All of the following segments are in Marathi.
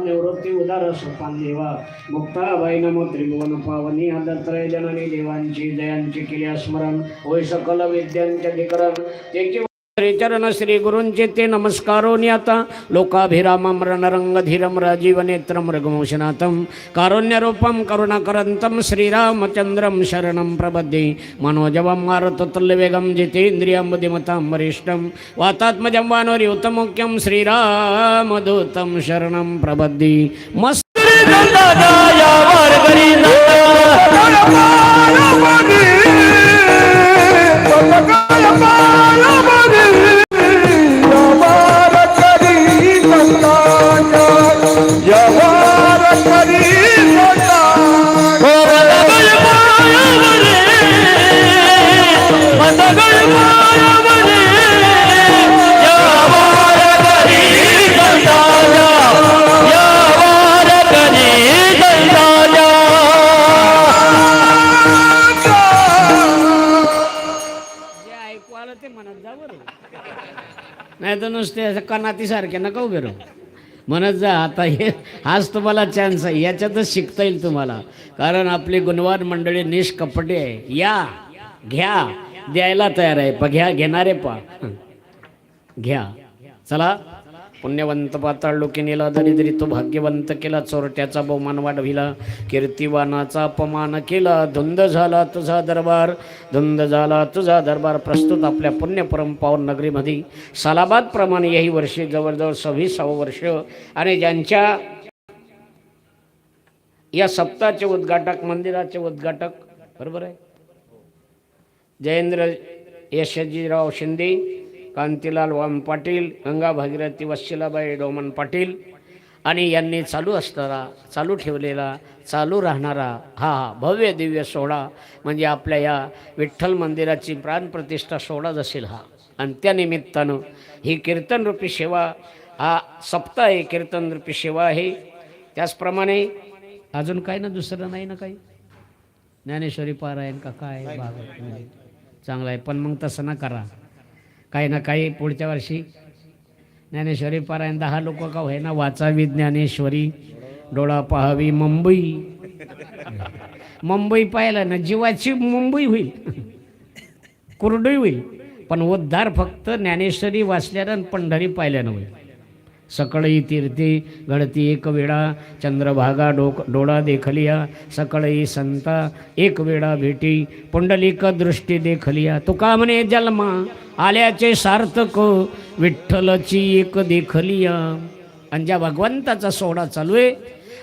निवृत्ती उदार सोपान देवा. मुक्ताबाई नमो त्रिभुवन पावनी आदत्रय जननी देवांची जयांची केल्या स्मरण होय सकल विद्यांचे अधिकरण त्याची श्रीचरण श्री गुरूंचे ते नमस्कारोनी आता लोकाभिरामं रणरंगधीरं राजीवनेत्रं रघुवंशनाथं। कारुण्यरूपं करुणाकरन्तं श्रीरामचन्द्रं शरणं प्रबद्धे मनोजवं मारुततुल्यवेगं जितेन्द्रियं बुद्धिमतां वरिष्ठं। वातात्मजं वानोर्युतमुख्यं श्रीरामदूतं शरणं प्रबद्धि मस्त नाही तर नुसते असं कनातीसारखे नका उभे राहू. म्हणत जा आता हे हाच तुम्हाला चान्स आहे. याच्यातच शिकता येईल तुम्हाला. कारण आपली गुणवान मंडळी निष्कपटी आहे. या घ्या. द्यायला तयार आहे. प घ्या घेणारे पा घ्या. चला. पुण्यवंत पाताळ नेला दरिद्री तो भाग्यवंत केला चोरट्याचा बहुमान वाढविला कीर्तिवानाचा अपमान केला धुंद झाला तुझा दरबार धुंद झाला तुझा दरबार प्रस्तुत आपल्या पुण्य नगरीमध्ये. सालाबादप्रमाणे याही वर्षी जवळजवळ सव्वीसावं वर्ष आणि ज्यांच्या या सप्ताहाचे उद्घाटक मंदिराचे उद्घाटक बरोबर आहे? जयेंद्र यशजीराव शिंदे कांतीलाल वाम पाटील गंगा भागीरथी वशिलाबाई डोमन पाटील आणि यांनी चालू असणारा चालू ठेवलेला चालू राहणारा हा भव्य दिव्य सोहळा म्हणजे आपल्या या विठ्ठल मंदिराची प्राणप्रतिष्ठा सोहळा जसेल हा. आणि त्या निमित्तानं ही कीर्तनरूपी सेवा हा सप्ताह आहे कीर्तनरूपी सेवा आहे. त्याचप्रमाणे अजून काय ना दुसरं नाही ना काही? ज्ञानेश्वरी पारायण का काय? चांगलं आहे. पण मग तसं ना करा. काही ना काही पुढच्या वर्षी ज्ञानेश्वरी पारायण दहा लोक का होईना वाचावी ज्ञानेश्वरी. डोळा पाहावी मुंबई. मुंबई पाहिलं ना जीवाची मुंबई होईल. कुरडई होईल. पण उद्धार फक्त ज्ञानेश्वरी वाचल्यानं पंढरी पाहिल्यानं होईल. सकळई तीर्थे घडती एक वेळा चंद्रभागा डोक डोळा देखलिया सकळई संता एक वेळा भेटी पुंडलिक दृष्टी देखलिया. तुका म्हणे जन्मा आल्याचे सार्थक विठ्ठलची एक देखलिया. आणि ज्या भगवंताचा सोहळा चालू आहे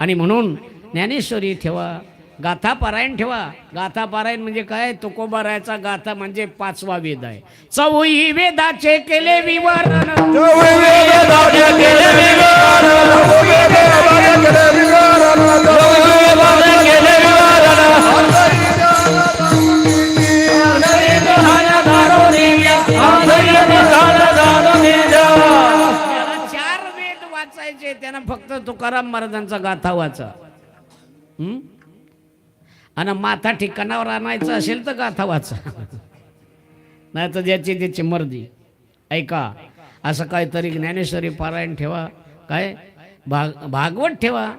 आणि म्हणून ज्ञानेश्वरी ठेवा गाथा पारायण ठेवा. गाथा पारायण म्हणजे काय? तुकोबारायचा गाथा म्हणजे पाचवा वेद आहे. चौही वेदाचे केले विवरण. चार वेद वाचायचे. त्यानं फक्त तुकाराम महाराजांचा गाथा वाचा? आणि माथा ठिकाणावर आणायचं असेल तर गाथा वाचा. नाही तर ज्याची त्याची मर्जी. ऐका असं काहीतरी ज्ञानेश्वरी पारायण ठेवा. काय? भाग भागवत ठेवा.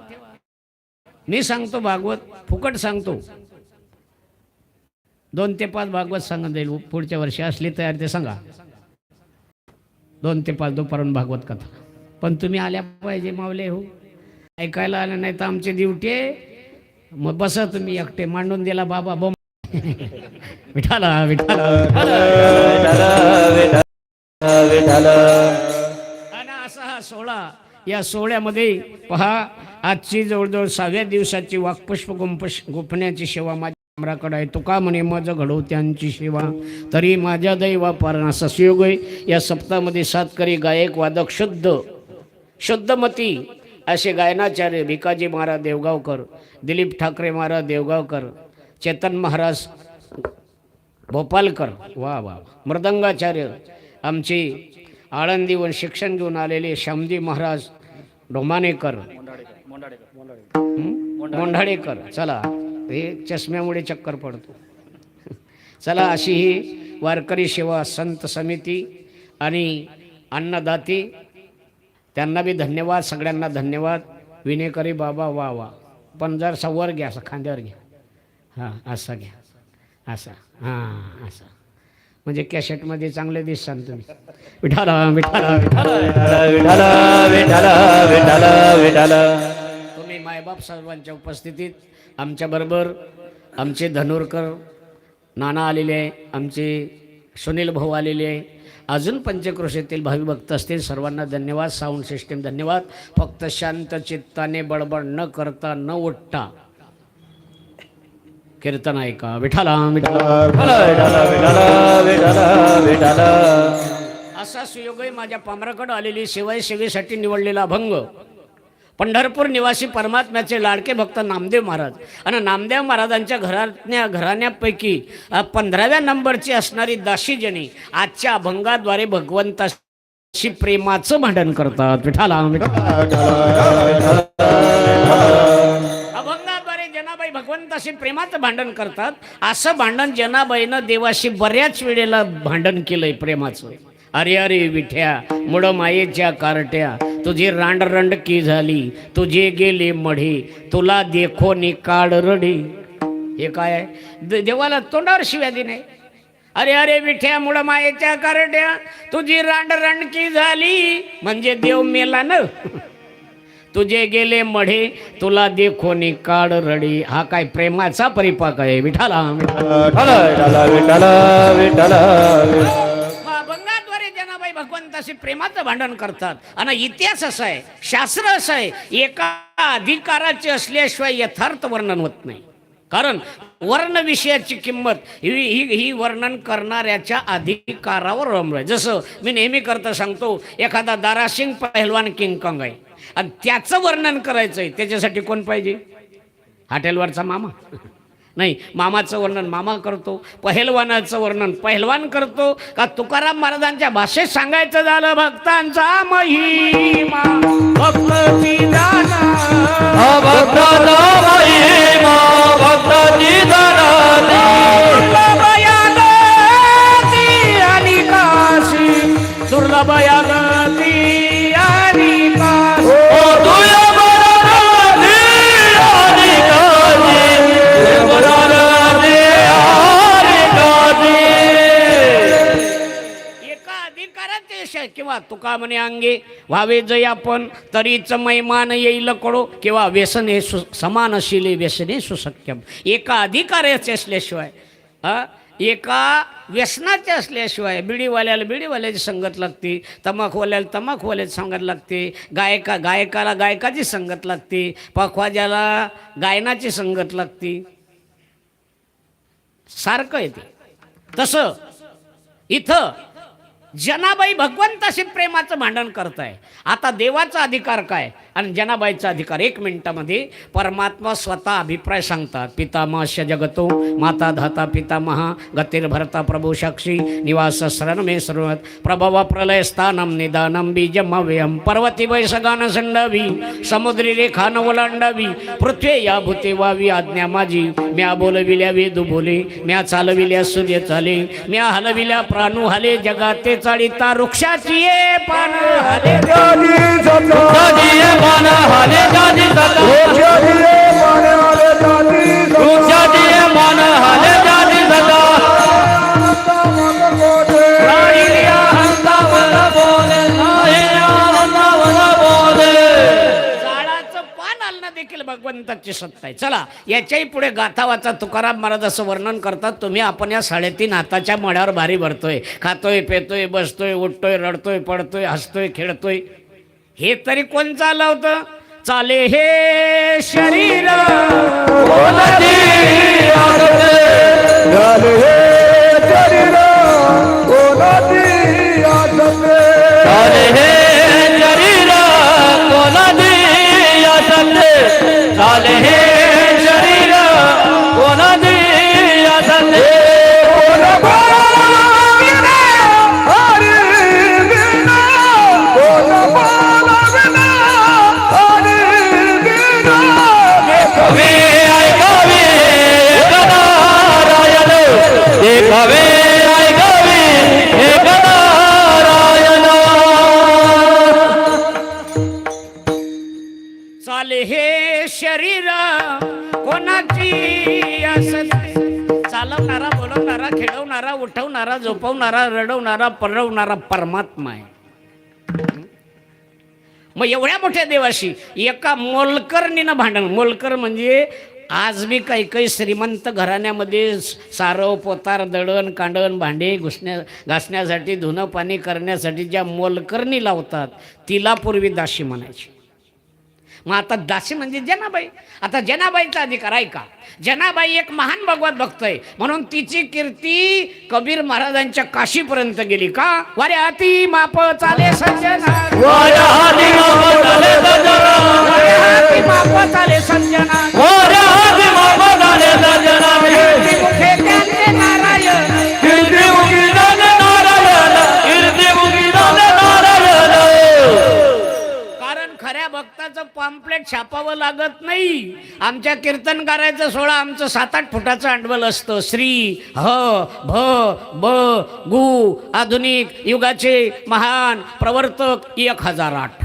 मी सांगतो भागवत फुकट सांगतो. दोन ते पाच भागवत सांगत जाईल. पुढच्या वर्षी असली तयार ते सांगा. दोन ते पाच दुपारून भागवत कथा. पण तुम्ही आल्या पाहिजे मावले हो. ऐकायला आलं नाही तर आमची ड्युटी आहे. मग बसा तुम्ही एकटे. मांडून दिला बाबा बोम विठाला विठाला. असा हा सोहळा या सोहळ्यामध्ये पहा आजची जवळजवळ सहाव्या दिवसाची वाक्पुष्प गुंपश गुंफण्याची सेवा माझ्या आमराकडे आहे. तुका म्हणे माझं घडव त्यांची सेवा. तरी माझ्या दैवा पारणा ससयोग आहे. या सप्ताहामध्ये सातकरी गायक वादक शुद्ध शुद्धमती असे गायनाचार्य भिकाजी महाराज देवगावकर दिलीप ठाकरे महाराज देवगावकर चेतन महाराज भोपालकर वा वा मृदंगाचार्य आमची आळंदीवर शिक्षण घेऊन आलेले श्यामजी महाराज डोमानेकर हं? मोंढाळेकर चला हे चष्म्यामुळे चक्कर पडतो. चला अशी ही वारकरी सेवा संत समिती आणि अन्नदाती त्यांना बी धन्यवाद सगळ्यांना धन्यवाद. विनेकरी बाबा वा वा. पण जर वर घ्या असं खांद्यावर घ्या. हां असं घ्या. असं. हां असं. म्हणजे कॅसेटमध्ये चांगले दिससान तुम्ही. विठाला विठाला विठाला. विठ्ठल विठ्ठल विठ्ठल विठ्ठल तुम्ही मायबाप सर्वांच्या उपस्थितीत आमच्याबरोबर आमचे धनुरकर नाना आलेले आमचे सुनील भाऊ आलेले आहे अजून पंचक्रोशीतील भावी भक्त असतील सर्वांना धन्यवाद साऊंड सिस्टीम धन्यवाद. फक्त शांत चित्ताने बडबड न करता न उठता कीर्तन ऐका. विठाला विठाला. असा सुयोगही माझ्या पामराकडे आलेली शिवाय सेवेसाठी निवडलेला भंग पंढरपूर निवासी परमात्म्याचे लाडके भक्त नामदेव महाराज. आणि नामदेव महाराजांच्या घरातल्या घराण्यापैकी पंधराव्या नंबरची असणारी दाशीजनी आजच्या अभंगाद्वारे भगवंताशी प्रेमाचं भांडण करतात. विठाला अभंगाद्वारे जनाबाई भगवंताशी प्रेमाचं भांडण करतात. असं भांडण जनाबाईनं देवाशी बऱ्याच वेळेला भांडण केलंय प्रेमाचं. अरे अरे विठ्या मुड मायेच्या कारट्या तुझी रांडरंडकी झाली? तुझे गेले मढे. तुला देखो निकाड रडे. हे काय आहे? देवाला तोंडावर शिव्या दिने अरे अरे विठ्या मुळ मायेच्या करड्या. तुझी रांडरंडकी झाली? म्हणजे देव मेला न. तुझे गेले मढे. तुला देखो काड रडी. हा काय प्रेमाचा परिपाक आहे. विठाला विठाला विठाला विठाला असे प्रेमाचं भांडण करतात. आणि इतिहास असा आहे शास्त्र असं आहे एका अधिकाराचे असल्याशिवाय यथार्थ वर्णन होत नाही. कारण वर्ण विषयाची किंमत ही ही ही वर्णन करणाऱ्याच्या अधिकारावर अवलंबून आहे. जसं मी नेहमी करता सांगतो एखादा दारासिंग पहिलवान किंगकॉंग आहे. आणि त्याचं वर्णन करायचं आहे त्याच्यासाठी कोण पाहिजे? हॉटेलवरचा मामा. नाही मामाचं वर्णन मामा करतो पहिलवानाचं वर्णन पहिलवान करतो का तुकाराम महाराजांच्या भाषेत सांगायचं झालं भक्तांचा महिमा भक्त दाना. वा तुका म्हणे अंगे. व्हावे जय आपण तरीच मैमान येईल कडो. किंवा व्यसने सु समानशीले व्यसने सुसक्यम एका अधिकाऱ्याचे असल्याशिवाय हा? एका व्यसनाचे असल्याशिवाय बिडीवाल्याला बिडीवाल्याची संगत लागते तमाखवाल्याला तमाखवाल्याची संगत लागते गायका गायकाला गायकाची संगत लागते पखवाज्याला गायनाची संगत लागते. सारखं येते तसं इथं जनाबाई भगवंताशी प्रेमाचं भांडण करताय. आता देवाचा अधिकार काय? आणि जनाबाईचा अधिकार. एक मिनिटामध्ये परमात्मा स्वतः अभिप्राय सांगतात. पितामहस्य जगतो माता धाता पितामहा गतीर भरता प्रभू साक्षी निवास मे सर्वत प्रभव प्रलय स्थानम निदानम बीजमव्यम पर्वती वैसगान संडवी समुद्री रेखा न ओलांडावी पृथ्वी या भूते वावी आज्ञा माझी. म्या बोलविल्या वेदू बोले म्या चालविल्या सूर्य चाले म्या हलविल्या प्राणू हले जगाते चाळीता वृक्षाची ये पान हले. देखील भगवंताची सत्ता आहे. चला याच्याही पुढे गाथावाचा तुकाराम महाराज असं वर्णन करतात. तुम्ही आपण या साडेतीन हाताच्या मड्यावर भारी भरतोय. खातोय पेतोय बसतोय उठतोय रडतोय पडतोय हसतोय खेळतोय. हे तरी कोण चालवतं? चाले हे शरीर. गाले हे उठवणारा झोपवणारा रडवणारा परवणारा परमात्मा आहे. मग एवढ्या मोठ्या देवाशी एका मोलकरणीनं भांडण. मोलकर म्हणजे आज बी काही काही श्रीमंत घराण्यामध्ये सारव पोतार दळण कांडण भांडे घुसण्या घासण्यासाठी धुणं पाणी करण्यासाठी ज्या मोलकरणी लावतात तिला पूर्वी दाशी म्हणायची. मग आता दासी म्हणजे जनाबाई. आता जनाबाईचा अधिकार आहे का? जनाबाई एक महान भगवत भक्त आहे. म्हणून तिची कीर्ती कबीर महाराजांच्या काशीपर्यंत गेली का? वारे अति माप चाले संजना हाती माप चाले संजना आमच्या आमच्या कीर्तनकाराचं सोळा आमचं सात आठ फुटाचं अंडवल असतं. श्री ह भ ब गु आधुनिक युगाचे महान प्रवर्तक एक हजार आठ.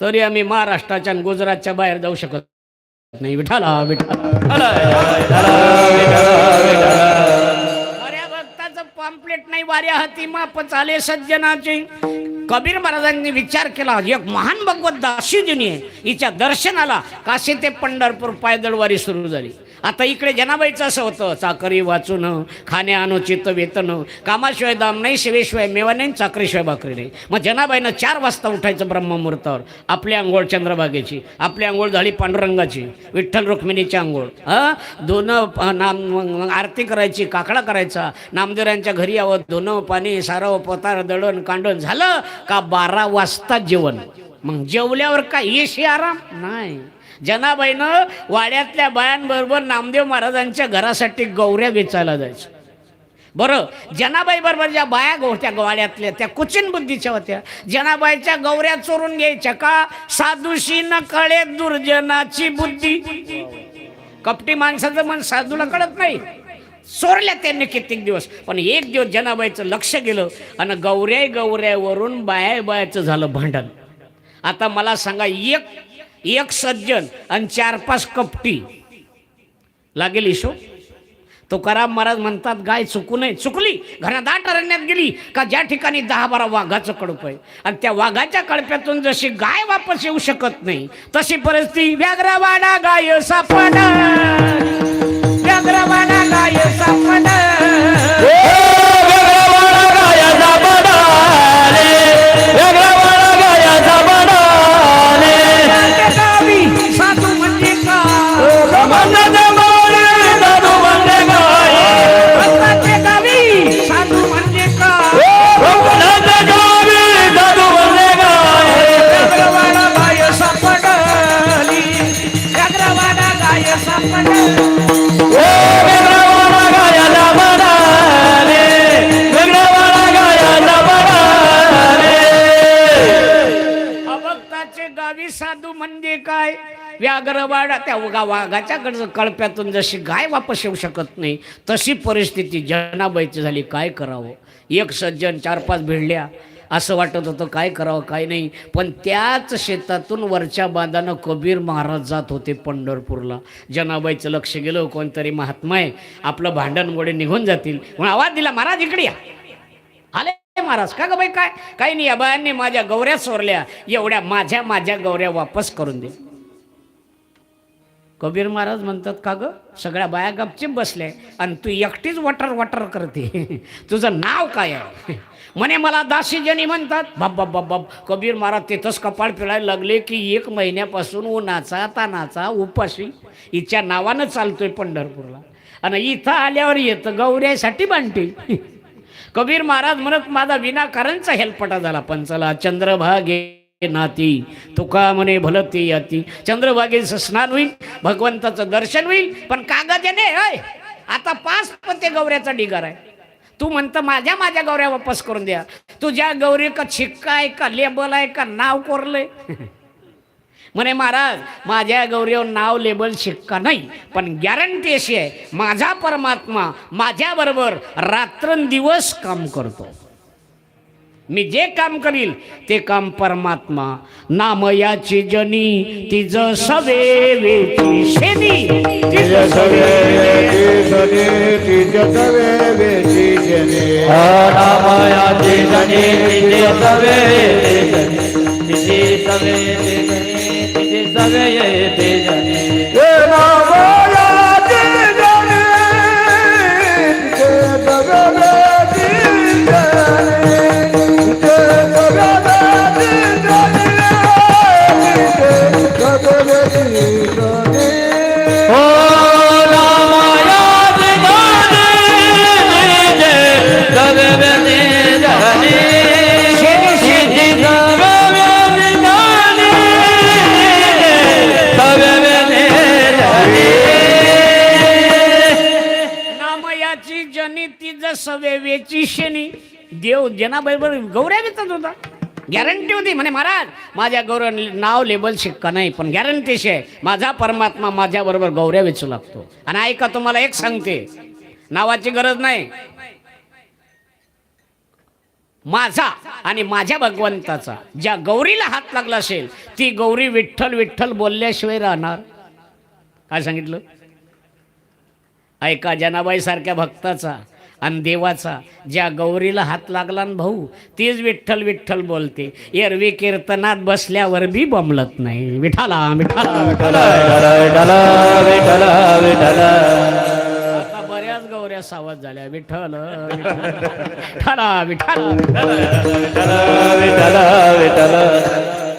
तरी आम्ही महाराष्ट्राच्या आणि गुजरातच्या बाहेर जाऊ शकत नाही. विठाला विठाला खऱ्या भक्ताचं पॉम्पलेट नाही वाऱ्या हाती माप चाले सज्जनाचे. कबीर महाराजांनी विचार केला एक महान भगवत दासीजीनी आहे हिच्या दर्शनाला काशी ते पंढरपूर पायदळवारी सुरू झाली. आता इकडे जनाबाईचं असं होतं. चाकरी वाचून खाणे अनुचित वेतन कामाशिवाय दाम नाही शिवेशिवाय मेवा नाही चाकरीशिवाय भाकरी नाही. मग जनाबाईनं चार वाजता उठायचं ब्रह्ममुहूर्तावर. आपली आंघोळ चंद्रभागेची आपली आंघोळ झाली पांडुरंगाची विठ्ठल रुक्मिणीची आंघोळ. हा दोनं नाम मग- आरती करायची काकडा करायचा नामदेवांच्या घरी यावं दोनं पाणी सारव पतार दळण कांडण. झालं का बारा वाजता जेवण? मग जेवल्यावर काय येशी आराम? नाही. जनाबाईनं वाड्यातल्या बायांबरोबर नामदेव महाराजांच्या घरासाठी गौऱ्या वेचायला जायचं. बरं जनाबाई बरोबर ज्या बाया होत्या वाड्यातल्या त्या कुचिन बुद्धीच्या होत्या. जनाबाईच्या गौऱ्या चोरून घ्यायच्या का? साधूशी न कळे दुर्जनाची बुद्धी. कपटी माणसाचं मन साधूला कळत नाही. चोरल्या त्यांनी कित्येक दिवस. पण एक दिवस जनाबाईचं लक्ष गेलं आणि गौऱ्या गौऱ्यावरून बाया बायाचं झालं भांडण. आता मला सांगा एक एक सज्जन आणि चार पाच कपटी. लागेल हिशोब? तुकाराम महाराज म्हणतात गाय चुकू नये. चुकली. घनदाट अरण्यात गेली. का ज्या ठिकाणी दहा बारा वाघाचं कडप आहे? आणि त्या वाघाच्या कळप्यातून जशी गाय वापस येऊ शकत नाही तशी परिस्थिती. व्याघ्रवाडा गाय सापड व्याघ्रवाडा गाय सापड व्याघ्रवाडा त्या उगा वाघाच्या कडचं कळप्यातून जशी गाय वापस येऊ शकत नाही तशी परिस्थिती जनाबाईची झाली. काय करावं? एक सज्जन चार पाच भिडल्या. असं वाटत होतं काय करावं काय नाही. पण त्याच शेतातून वरच्या बांधानं कबीर महाराज जात होते पंढरपूरला. जनाबाईचं लक्ष गेलं कोणतरी महात्मा आहे आपलं भांडणमुळे निघून जातील. म्हणून आवाज दिला महाराज इकडे या. आले महाराज का ग बाई काय? काही नाही या बायांनी माझ्या गौऱ्या सोरल्या. एवढ्या माझ्या माझ्या गौऱ्या वापस करून दे. कबीर महाराज म्हणतात का ग? सगळ्या बाया गपचिप बसल्या आणि तू एकटीच वटर वटर करते. तुझं नाव काय आहे? म्हणे मला दासीजनी म्हणतात. बाप बाप बाप बाप कबीर महाराज तिथंच कपाळ पिळायला लागले की एक महिन्यापासून उन्हाचा तानाचा उपाशी हिच्या नावानं चालतोय पंढरपूरला. आणि इथं आल्यावर येतं गौऱ्यासाठी बांधते. कबीर महाराज म्हणत माझा विनाकारणचा हेलपटा झाला पण चला चंद्रभागे नाती. तुका म्हणे भलती याती. चंद्रभागेचं स्नान होईल भगवंताचं दर्शन होईल पण कागदाने होय आता पाच पते गौऱ्याचा ढिगार आहे. तू म्हणतं माझ्या माझ्या गौऱ्या वापस करून द्या. तुझ्या गौरी का छिक्का आहे का लेबल आहे का नाव कोरलंय? म्हणे महाराज माझ्या गौरीवर नाव लेबल शिक्का नाही पण गॅरंटी अशी आहे माझा परमात्मा माझ्याबरोबर रात्रंदिवस काम करतो. मी जे काम करील ते काम परमात्मा. नामयाची जनी तिज सवेची शेनी तिज सवे नामयाचे जने तिथे सवे तिथे सवे तिथे सवे ते जने. जनाबाईवर जनाबरोबर गौऱ्या होता. गॅरंटी होती म्हणे महाराज माझ्या गौरव नाव लेबल शिक्का नाही पण गॅरंटीशी आहे माझा परमात्मा माझ्याबरोबर गौरव गौऱ्या वेचू लागतो. आणि ऐका तुम्हाला एक सांगते. नावाची गरज नाही. माझा आणि माझ्या भगवंताचा ज्या गौरीला हात लागला असेल ती गौरी विठ्ठल विठ्ठल बोलल्याशिवाय राहणार. काय सांगितलं? ऐका जनाबाई सारख्या भक्ताचा आणि देवाचा ज्या गौरीला हात लागला न भाऊ तीच विठ्ठल विठ्ठल बोलते. एरवी कीर्तनात बसल्यावर बी बमलत नाही. विठाला विठाला बऱ्याच गौऱ्या सावध झाल्या. विठ्ठल विठ्ठल. विठ्ठल. चाट बनले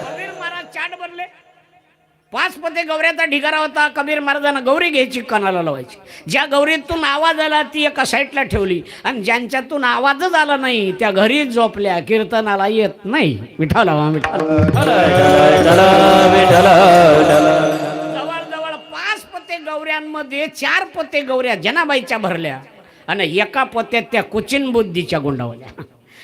पाच पते गौऱ्याचा ढिगारा होता कबीर महाराजांना गौरी घ्यायची कणाला लावायची. ज्या गौरीतून आवाज आला ती एका साईडला ठेवली. आणि ज्यांच्यातून आवाजच आला नाही त्या घरीच झोपल्या कीर्तनाला येत नाही. विठाला विठाला जवळजवळ पाच पते गौऱ्यांमध्ये चार पते गौऱ्या जनाबाईच्या भरल्या. आणि एका पत्यात त्या कुचिन बुद्धीच्या गुंडावल्या.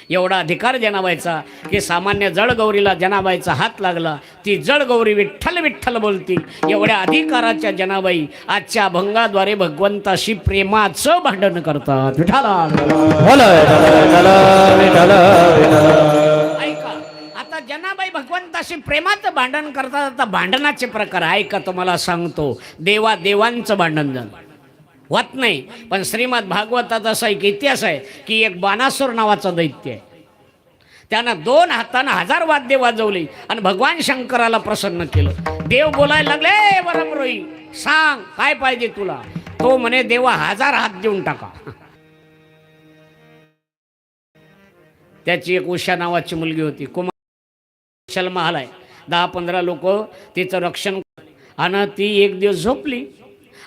एवढा अधिकार जनाबाईचा की सामान्य जळगौरीला जनाबाईचा हात लागला. ती जड गौरी विठ्ठल विठ्ठल बोलती. एवढ्या अधिकाराच्या जनाबाई आजच्या अभंगाद्वारे भगवंताशी प्रेमाचं भांडण करतात. विठाला ऐका आता जनाबाई भगवंताशी प्रेमाचं भांडण करतात. आता भांडणाचे प्रकार ऐका तुम्हाला सांगतो. देवा देवांचं भांडण झालं. होत नाही. पण श्रीमद भागवतात असा एक इतिहास आहे की एक बाणासूर नावाचा दैत्य आहे. त्यानं दोन हातानं हजार वाद्य वाजवली आणि भगवान शंकराला प्रसन्न केलं. देव बोलायला लागले वरमरोई सांग काय पाहिजे तुला? तो म्हणे देवा हजार हात देऊन टाका. त्याची एक उषा नावाची मुलगी होती कुमार विशाल महाल आहे दहा पंधरा लोक तिचं रक्षण आणि ती एक दिवस झोपली.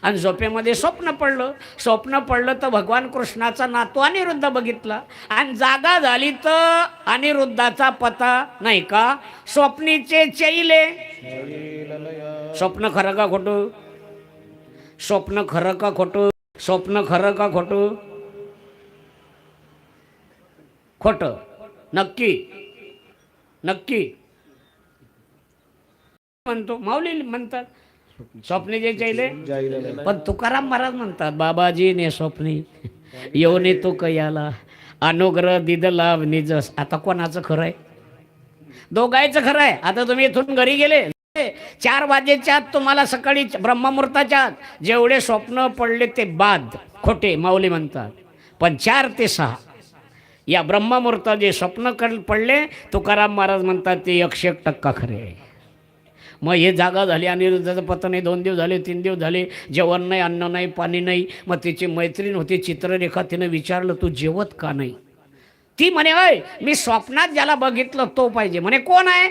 आणि झोपेमध्ये स्वप्न पडलं. स्वप्न पडलं तर भगवान कृष्णाचा नातू अनिरुद्ध बघितला. आणि जागा झाली तर अनिरुद्धाचा पता नाही का? स्वप्नीचे चैले. स्वप्न खरं का खोटं? स्वप्न खरं का खोटं? स्वप्न खरं का खोटं? खोटं. नक्की. नक्की. म्हणतो माऊली म्हणतात स्वप्ने जे चाहिले पण तुकाराम महाराज म्हणतात बाबाजी ने स्वप्नी येऊन तो कयाला अनुग्रह दिदला निजस आता कोणाचं खरं आहे? दोघायचं खरं आहे. आता तुम्ही इथून घरी गेले. चार वाजेच्या आत तुम्हाला सकाळी ब्रह्ममुहूर्ताच्या आत जेवढे स्वप्न पडले ते बाद खोटे माऊली म्हणतात. पण चार ते सहा या ब्रह्ममुहूर्तात जे स्वप्न कर पडले तुकाराम महाराज म्हणतात ते एकशे एक टक्का खरे आहे. मग हे जागा झाली अनिरुद्धाचं पत्र नाही दोन दिवस झाले तीन दिवस झाले जेवण नाही अन्न नाही पाणी नाही. मग तिची मैत्रीण होती चित्ररेखा तिनं विचारलं तू जेवत का नाही? ती म्हणे अय मी स्वप्नात ज्याला बघितलं तो पाहिजे. म्हणे कोण आहे?